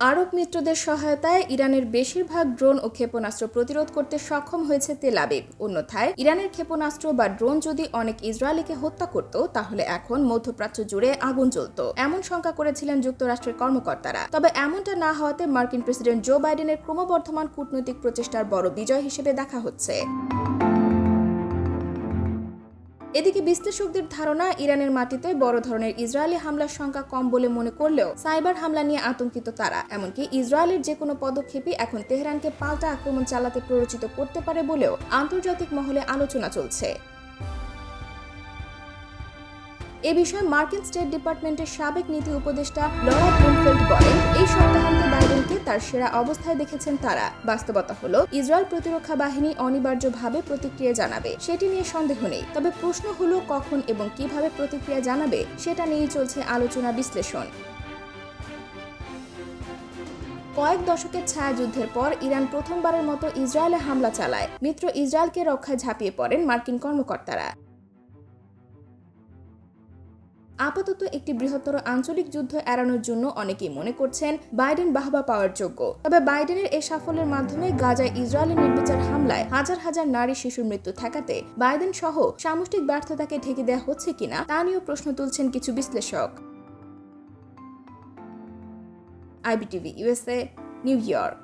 আরব মিত্রদের সহায়তায় ইরানের বেশিরভাগ ড্রোন ও ক্ষেপণাস্ত্র প্রতিরোধ করতে সক্ষম হয়েছে তেল আবিব। অন্যথায়, ইরানের ক্ষেপণাস্ত্র বা ড্রোন যদি অনেক ইসরায়েলিকে হত্যা করত, তাহলে এখন মধ্যপ্রাচ্য জুড়ে আগুন জ্বলত। এমন শঙ্কা করেছিলেন যুক্তরাষ্ট্রের কর্মকর্তারা। তবে এমনটা না হওয়াতে মার্কিন প্রেসিডেন্ট জো বাইডেনের ক্রমবর্ধমান কূটনৈতিক প্রচেষ্টার বড় বিজয় হিসেবে দেখা হচ্ছে। এদিকে বিশ্লেষকদের ধারণা, ইরানের মাটিতে বড় ধরনের ইসরায়েলি হামলার সংখ্যা কম বলে মনে করলেও সাইবার হামলা নিয়ে আতঙ্কিত তারা। এমনকি ইসরায়েলের যে কোনো পদক্ষেপই এখন তেহরানকে পাল্টা আক্রমণ চালাতে প্ররোচিত করতে পারে বলেও আন্তর্জাতিক মহলে আলোচনা চলছে। এ বিষয়ে মার্কিন স্টেট ডিপার্টমেন্টের সাবেক নীতি উপদেষ্টা লরা বলেন, এই সপ্তাহান্তে বাইডেনকে তার সেরা অবস্থায় দেখেছেন তারা। বাস্তবতা হলো, ইসরায়েল প্রতিরক্ষা বাহিনী অনিবার্যভাবে প্রতিক্রিয়া জানাবে, সেটি নিয়ে সন্দেহ নেই। তবে প্রশ্ন হলো, কখন এবং কীভাবে প্রতিক্রিয়া জানাবে, সেটা নিয়েই চলছে আলোচনা বিশ্লেষণ। কয়েক দশকের ছায়াযুদ্ধের পর ইরান প্রথমবারের মতো ইসরায়েলে হামলা চালায়। মিত্র ইসরায়েলকে রক্ষায় ঝাঁপিয়ে পড়েন মার্কিন কর্মকর্তারা। আপাতত একটি বৃহত্তর আঞ্চলিক যুদ্ধ এড়ানোর জন্য অনেকেই মনে করছেন বাইডেন বাহবা পাওয়ার যোগ্য। তবে বাইডেনের এই সাফল্যের মাধ্যমে গাজায় ইসরায়েলের নির্বিচার হামলায় হাজার হাজার নারী শিশুর মৃত্যু ঠেকাতে বাইডেন সহ সামষ্টিক ব্যর্থতাকে ঢেকে দেওয়া হচ্ছে কিনা তা নিয়েও প্রশ্ন তুলছেন কিছু বিশ্লেষক। IBTV USA New York.